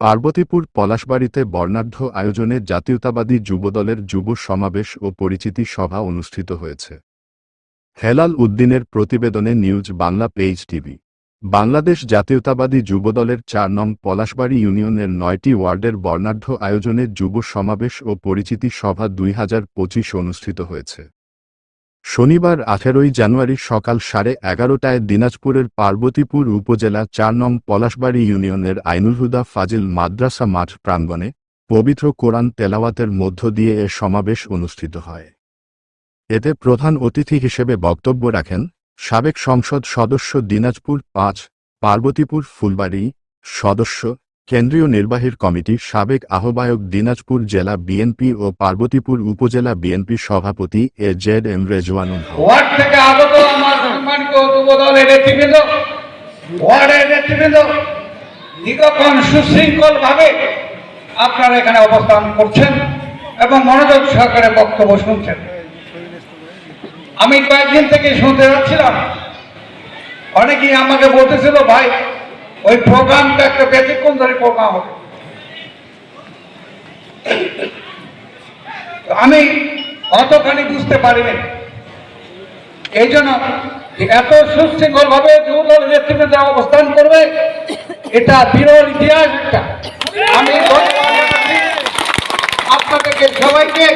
পার্বতীপুর পলাশবাড়িতে বর্ণাঢ্য আয়োজনে জাতীয়তাবাদী যুবদলের যুব সমাবেশ ও পরিচিতি সভা অনুষ্ঠিত হয়েছে। হেলাল উদ্দিনের প্রতিবেদনে news Bangla page TV. Bangladesh জাতীয়তাবাদী যুবদলের চার নং পলাশবাড়ি ইউনিয়নের নয়টি ওয়ার্ডের বর্ণাঢ্য আয়োজনে যুব সমাবেশ ও পরিচিতি সভা দুই হাজার পঁচিশ অনুষ্ঠিত হয়েছে। শনিবার আঠেরোই জানুয়ারি সকাল সাড়ে এগারোটায় দিনাজপুরের পার্বতীপুর উপজেলা চার নং পলাশবাড়ি ইউনিয়নের আইনুল হুদা ফাজিল মাদ্রাসা মাঠ প্রাঙ্গণে পবিত্র কোরআন তেলাওয়াতের মধ্য দিয়ে এ সমাবেশ অনুষ্ঠিত হয়। এতে প্রধান অতিথি হিসেবে বক্তব্য রাখেন সাবেক সংসদ সদস্য দিনাজপুর পাঁচ, পার্বতীপুর ফুলবাড়ি সদস্য কেন্দ্রীয় নির্বাহীর কমিটির সাবেক আহ্বায়ক দিনাজপুর জেলা বিএনপি ও পার্বতীপুর উপজেলা বিএনপি সভাপতি এ জেড এম ওয়ার্ড থেকে আগত আমার সম্মানিত ভাবে আপনারা এখানে অবস্থান করছেন এবং মনোযোগ সহকারে বক্তব্য শুনছেন। আমি কয়েকদিন থেকে শুনতে যাচ্ছিলাম। অনেকেই আমাকে বলতেছিল, ভাই ওই প্রোগ্রামটা একটা ব্যতিক্রম ধরে প্রোগ্রাম হবে। আমি অতখানি বুঝতে পারিনি এই জন্য এত সুশৃঙ্খল ভাবে যুবদল নেতৃত্বে অবস্থান করবে, এটা বিরল ইতিহাস একটা। আমি আপনাদেরকে সবাইকে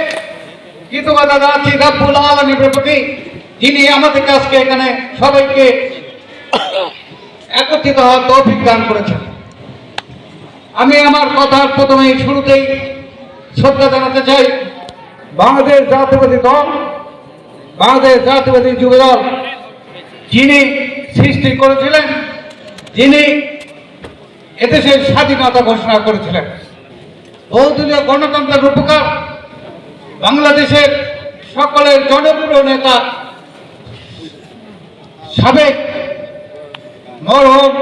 কৃতজ্ঞতা জানাচ্ছি রাব্বুল আলমীর প্রতি, যিনি আমাদেরকে আজকে এখানে সবাইকে একত্রিত হওয়ার তৌফিক দান করেছেন। আমি আমার কথার প্রথমে শুরুতেই শ্রদ্ধা জানাতে চাই, বাংলাদেশ জাতীয়বাদী দল, বাংলাদেশ জাতীয়বাদী যুব দল যিনি সৃষ্টি করেছিলেন, যিনি এদেশের স্বাধীনতা ঘোষণা করেছিলেন। বহুদলীয় গণতন্ত্রের রূপকার, বাংলাদেশের সকলের জনপ্রিয় নেতা, সাবেক মরহম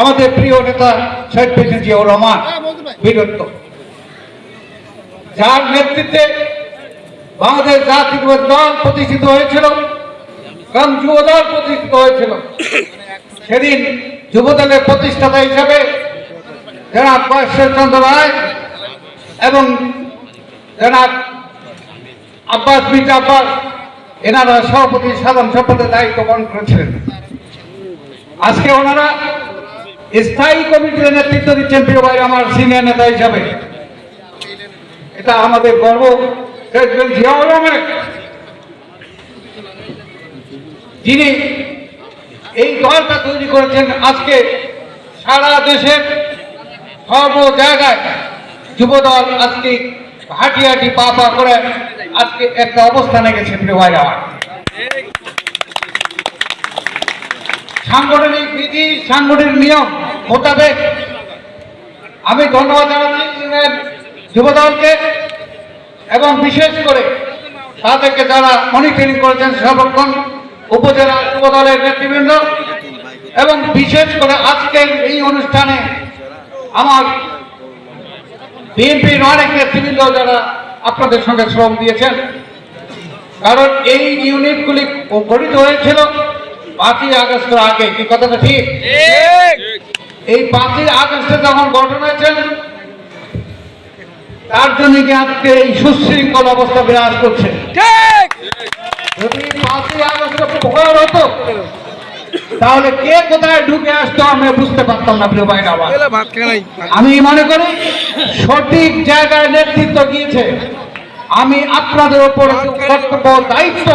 আমাদের প্রিয় নেতা শহীদ প্রেসিডেন্ট জিয়াউর রহমান বীরত্ব। যার নেতৃত্বে বাংলাদেশ জাতীয় দল প্রতিষ্ঠিত হয়েছিল এবং যুব দল প্রতিষ্ঠিত হয়েছিল। সেদিন যুব দলের প্রতিষ্ঠাতা হিসাবে জনাব কয়েশ্বর চন্দ্র রায় এবং জনাব আব্বাস মির্জা আব্বাস এনারা সভাপতি সাধারণ সম্পাদকের দায়িত্ব পালন করেছিলেন। আজকে ওনারা স্থায়ী কমিটির নেতৃত্ব দিচ্ছেন প্রিয় ভাই আমার সিনিয়র নেতা হিসাবে। এটা আমাদের গর্ব। যিনি এই দলটা তৈরি করেছেন আজকে সারা দেশের সর্ব জায়গায়। যুবদল আজকে হাঁটি হাঁটি পা পা করে আজকে একটা অবস্থানে গেছে প্রিয় ভাই আমার। সাংগঠনিক বিধি সাংগঠনিক নিয়ম মোতাবেক আমি ধন্যবাদ জানাচ্ছি যুবদলকে এবং বিশেষ করে তাদেরকে যারা মনিটরিং করেছেন সর্বক্ষণ উপজেলা যুবদলের নেতৃবৃন্দ এবং বিশেষ করে আজকের এই অনুষ্ঠানে আমার বিএনপির অনেক নেতৃবৃন্দ যারা আপনাদের সঙ্গে শ্রম দিয়েছেন। কারণ এই ইউনিটগুলি গঠিত হয়েছিল পাঁচই আগস্টের আগে কি কথাটা ঠিক? এই পাঁচই আগস্টে যখন গঠন হয়েছে তার জন্য কি আজকে এই সুশৃঙ্খল অবস্থা বিরাজ করছে? যদি পাঁচই আগস্টে ভয় হতো তাহলে কে কোথায় ঢুকে আসতো আমরা বুঝতে পারতাম না প্রিয় আমার। আমি মনে করি সঠিক জায়গায় নেতৃত্ব গিয়েছে আমি আপনাদের উপর কর্তব্য দায়িত্ব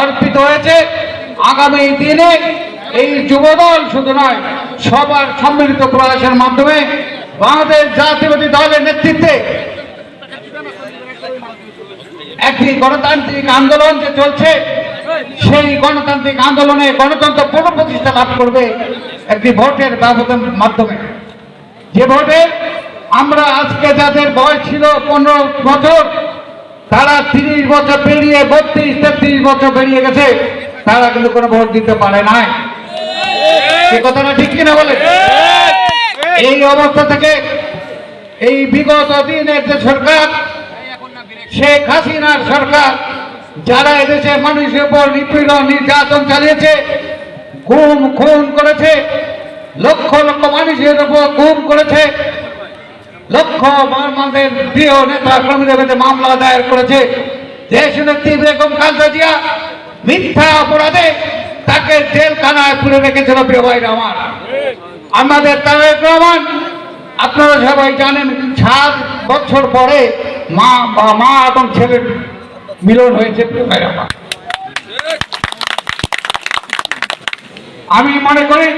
অর্পিত হয়েছে। আগামী দিনে এই যুবদল শুধু নয়, সবার সম্মিলিত প্রয়াসের মাধ্যমে বাংলাদেশ জাতীয়বাদী দলের নেতৃত্বে একটি গণতান্ত্রিক আন্দোলন যে চলছে, সেই গণতান্ত্রিক আন্দোলনে গণতন্ত্র পুনঃপ্রতিষ্ঠা লাভ করবে একটি ভোটের ব্যবধান মাধ্যমে। যে ভোটে আমরা আজকে যাদের বয়স ছিল পনেরো বছর, তারা তিরিশ বছর পেরিয়ে বত্রিশ, তেত্রিশ বছর পেরিয়ে গেছে। তারা কিন্তু কোনো ভোট দিতে পারে নাই। সে কথাটা ঠিক কিনা বলে এই অবস্থা থেকে এই বিগত দিনের যে সরকার শেখ হাসিনার সরকার যারা এদেশের মানুষের উপর নিপীড়ন নির্যাতন চালিয়েছে গুম খুন করেছে লক্ষ লক্ষ মানুষের উপর গুম করেছে লক্ষ আমাদের প্রিয় নেতা কর্মীদের মামলা দায়ের করেছে দেশ নেত্রী বেগম খালেদা জিয়া মিথ্যা অপরাধে তাকে জেলখানায় পুরে রেখেছিল প্রিয় ভাইরা আমার। আমাদের তারেক রহমান, আপনারা সবাই জানেন সাত বছর পরে মা বা মা এবং ছেলের মিলন হয়েছে প্রিয় ভাইরা আমার। আমি মনে করি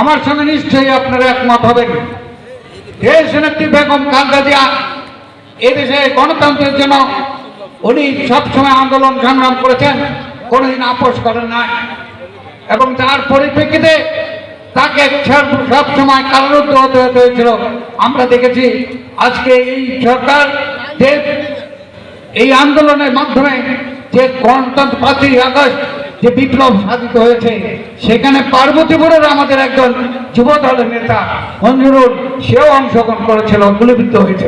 আমার সঙ্গে নিশ্চয়ই আপনারা একমত হবেন। দেশ নেত্রী বেগম খালেদা জিয়া এদেশে গণতন্ত্রের জন্য উনি সবসময় আন্দোলন সংগ্রাম করেছেন। কোনোদিন আপোষ করেন নাই। এবং তার পরিপ্রেক্ষিতে তাকে সব- সবসময় কারারুদ্ধ হতে হতে হয়েছিল। আমরা দেখেছি আজকে এই সরকার যে এই আন্দোলনের মাধ্যমে যে গণতন্ত্র পাঁচই আগস্ট যে বিপ্লব সাধিত হয়েছে সেখানে পার্বতীপুরের আমাদের একজন যুব দলের নেতা মঞ্জুরুল সেও অংশগ্রহণ করেছিল গুলিবিদ্ধ হয়েছে।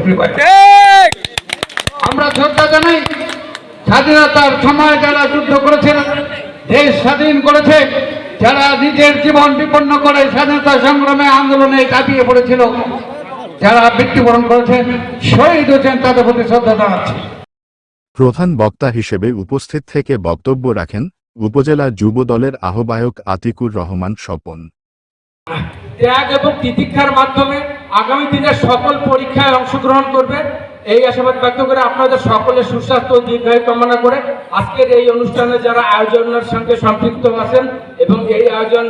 আমরা শ্রদ্ধা জানাই স্বাধীনতার সময় যারা যুদ্ধ করেছেন দেশ স্বাধীন করেছে যারা নিজের জীবন বিপন্ন করে স্বাধীনতা সংগ্রামে আন্দোলনে কাটিয়ে পড়েছিল যারা মৃত্যুবরণ করেছেন শহীদ হয়েছেন তাদের প্রতি শ্রদ্ধা জানাচ্ছি। প্রধান বক্তা হিসেবে উপস্থিত থেকে বক্তব্য রাখেন উপজেলা যুব দলের আহ্বায়ক আতিকুর রহমান স্বপন। ত্যাগ এবং তিতিক্ষার মাধ্যমে আগামী দিনের সকল পরীক্ষায় অংশগ্রহণ করবে এই আশাবাদ ব্যক্ত করে আপনাদের সকলের সুস্বাস্থ্য দীর্ঘায়ু কামনা করে আজকের এই অনুষ্ঠানে যারা আয়োজনের সঙ্গে সম্পৃক্ত আছেন এবং এই আয়োজন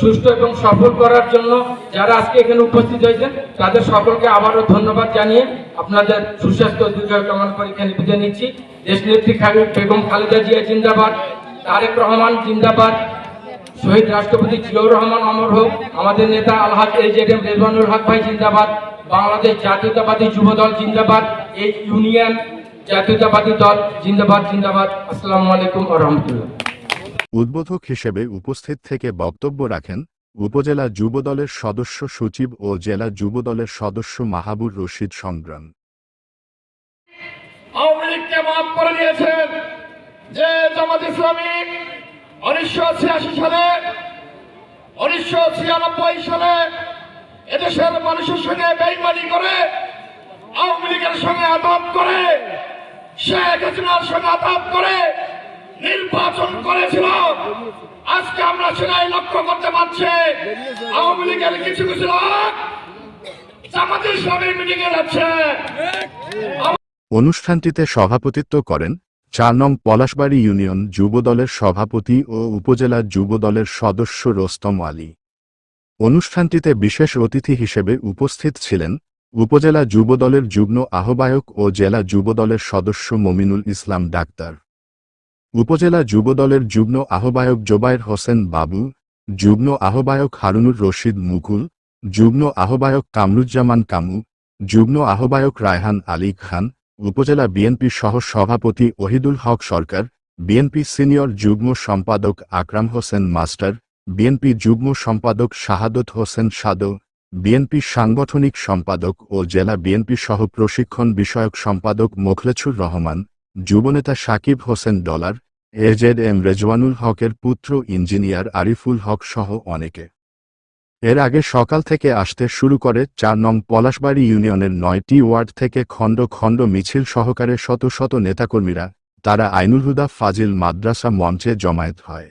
সুষ্ঠু এবং সফল করার জন্য যারা আজকে এখানে উপস্থিত হয়েছেন, তাদের সকলকে আবারও ধন্যবাদ জানিয়ে আপনাদের সুস্বাস্থ্য দীর্ঘায়ু কামনা করে এখানে বিদায় নিচ্ছি। দেশ নেত্রী খালেদ বেগম খালেদা জিয়া জিন্দাবাদ, তারেক রহমান জিন্দাবাদ, শহীদ রাষ্ট্রপতি জিয়াউর রহমান অমর হোক, আমাদের নেতা Alhaj A Z M Rezwanul Haque ভাই জিন্দাবাদ। বাংলাদেশ জাতীয়তাবাদী যুব দল জিন্দাবাদ এই ইউনিয়ন জাতীয়তাবাদী দল জিন্দাবাদ জিন্দাবাদ। আসসালামু আলাইকুম ও রহমতুল্লাহ। উদ্বোধক হিসেবে উপস্থিত থেকে বক্তব্য রাখেন উপজেলা যুব দলের সদস্য সচিব ও জেলা যুব দলের সদস্য মাহাবুর রশিদ সংগ্রাম। আওয়ামী লীগকে মাফ করে দিয়েছেন যে জামাত ইসলামী উনিশশো ছিয়াশি সালে উনিশশো ছিয়ানব্বই সালে এদেশের মানুষের সঙ্গে বেইমানি করে, আওয়ামী লীগের সঙ্গে আতাপ করে, শেখ হাসিনার সঙ্গে আতাপ করে, নির্বাচন করেছিল। আজকে আমরা সেটাই লক্ষ্য করতে পারছি। আওয়ামী লীগের কিছু কিছু লোক জামাত ইসলামের মিটিং এ যাচ্ছে। অনুষ্ঠানটিতে সভাপতিত্ব করেন চার নং পলাশবাড়ি ইউনিয়ন যুবদলের সভাপতি ও উপজেলা যুবদলের সদস্য রোস্তম আলী। অনুষ্ঠানটিতে বিশেষ অতিথি হিসেবে উপস্থিত ছিলেন উপজেলা যুবদলের যুগ্ম আহ্বায়ক ও জেলা যুবদলের সদস্য মমিনুল ইসলাম ডাক্তার। উপজেলা যুবদলের যুগ্ম আহ্বায়ক জোবায়ের হোসেন বাবু, যুগ্ম আহ্বায়ক হারুনুর রশিদ মুকুল, যুগ্ম আহ্বায়ক কামরুজ্জামান কামু, যুগ্ম আহ্বায়ক রায়হান আলী খান, উপজেলা বিএনপি সহ সভাপতি ওহিদুল হক সরকার, বিএনপি সিনিয়র যুগ্ম সম্পাদক আকরাম হোসেন মাস্টার বিএনপি যুগ্ম সম্পাদক শাহাদত হোসেন সাদো, বিএনপি সাংগঠনিক সম্পাদক ও জেলা বিএনপি সহ প্রশিক্ষণ বিষয়ক সম্পাদক মোখলেছুর রহমান, যুবনেতা সাকিব হোসেন ডলার এজেড এম রেজওয়ানুল হকের পুত্র ইঞ্জিনিয়ার আরিফুল হক সহ অনেকে। এর আগে সকাল থেকে আসতে শুরু করে চার নং পলাশবাড়ি ইউনিয়নের নয়টি ওয়ার্ড থেকে খণ্ড খণ্ড মিছিল সহকারে শত শত নেতাকর্মীরা, তারা আইনুল হুদা ফাজিল মাদ্রাসা মঞ্চে জমায়েত হয়।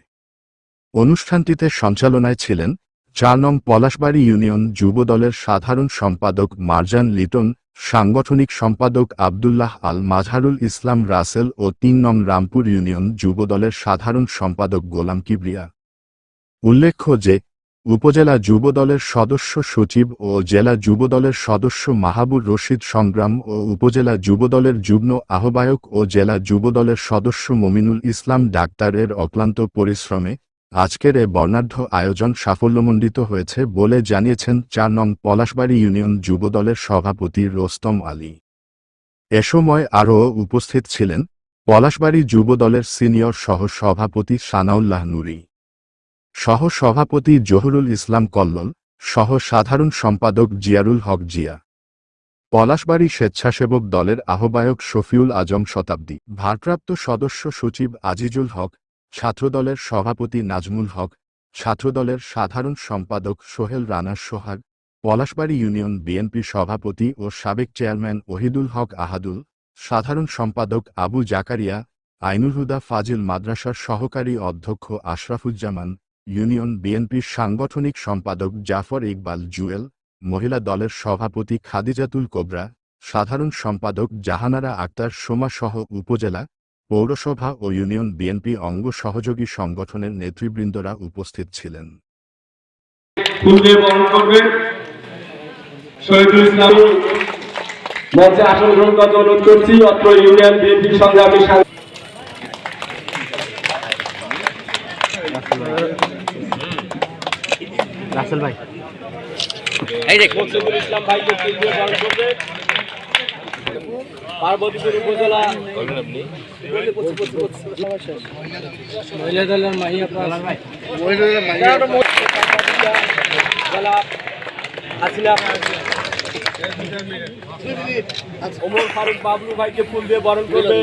অনুষ্ঠানটিতে সঞ্চালনায় ছিলেন চার নং পলাশবাড়ি ইউনিয়ন যুব দলের সাধারণ সম্পাদক মারজান লিটন, সাংগঠনিক সম্পাদক আবদুল্লাহ আল মাজহারুল ইসলাম রাসেল ও তিন নং রামপুর ইউনিয়ন যুব দলের সাধারণ সম্পাদক গোলাম কিবরিয়া। উল্লেখ্য যে, উপজেলা যুব দলের সদস্য সচিব ও জেলা যুব দলের সদস্য মাহাবুর রশিদ সংগ্রাম ও উপজেলা যুব দলের যুগ্ম আহ্বায়ক ও জেলা যুব দলের সদস্য মমিনুল ইসলাম ডাক্তারের অক্লান্ত পরিশ্রমে আজকের এ বর্ণাঢ্য আয়োজন সাফল্যমণ্ডিত হয়েছে বলে জানিয়েছেন চার নং পলাশবাড়ি ইউনিয়ন যুব দলের সভাপতি রোস্তম আলী। এ সময় আরও উপস্থিত ছিলেন পলাশবাড়ি যুব দলের সিনিয়র সহ সভাপতি সানাউল্লাহ নুরি। সহ সভাপতি জহুরুল ইসলাম কল্লোল সহ সাধারণ সম্পাদক জিয়ারুল হক জিয়া। পলাশবাড়ি স্বেচ্ছাসেবক দলের আহ্বায়ক শফিউল আজম শতাব্দী। ভারপ্রাপ্ত সদস্য সচিব আজিজুল হক ছাত্রদলের সভাপতি নাজমুল হক, ছাত্রদলের সাধারণ সম্পাদক সোহেল রানা সোহাগ, পলাশবাড়ী ইউনিয়ন বিএনপি সভাপতি ও সাবেক চেয়ারম্যান ওহিদুল হক আহাদুল, সাধারণ সম্পাদক আবু জাকারিয়া, আইনুল হুদা ফাজিল মাদ্রাসার সহকারী অধ্যক্ষ আশরাফুজ্জামান, ইউনিয়ন বিএনপির সাংগঠনিক সম্পাদক জাফর ইকবাল জুয়েল, মহিলা দলের সভাপতি খাদিজাতুল কোবরা, সাধারণ সম্পাদক জাহানারা আক্তার সোমাসহ উপজেলা পৌরসভা ও ইউনিয়ন বিএনপি অঙ্গ সহযোগী সংগঠনের নেতৃবৃন্দরা উপস্থিত ছিলেন। ফুল দিয়ে বরণ করবেন। শহীদুল ইসলাম মঞ্চে আসন গ্রহণ করতে অনুরোধ করছি অত্র ইউনিয়ন বিএনপি সংগ্রামী সাং- মকসুদুল ইসলাম ভাইকে ফুল দিয়ে বরণ করবেন পার্বতীপুর উপজেলা। মহিলা দলের মাহিয়া জেলা হাসিনা। ওমর ফারুক বাবলু ভাইকে ফুল দিয়ে বরণ করবেন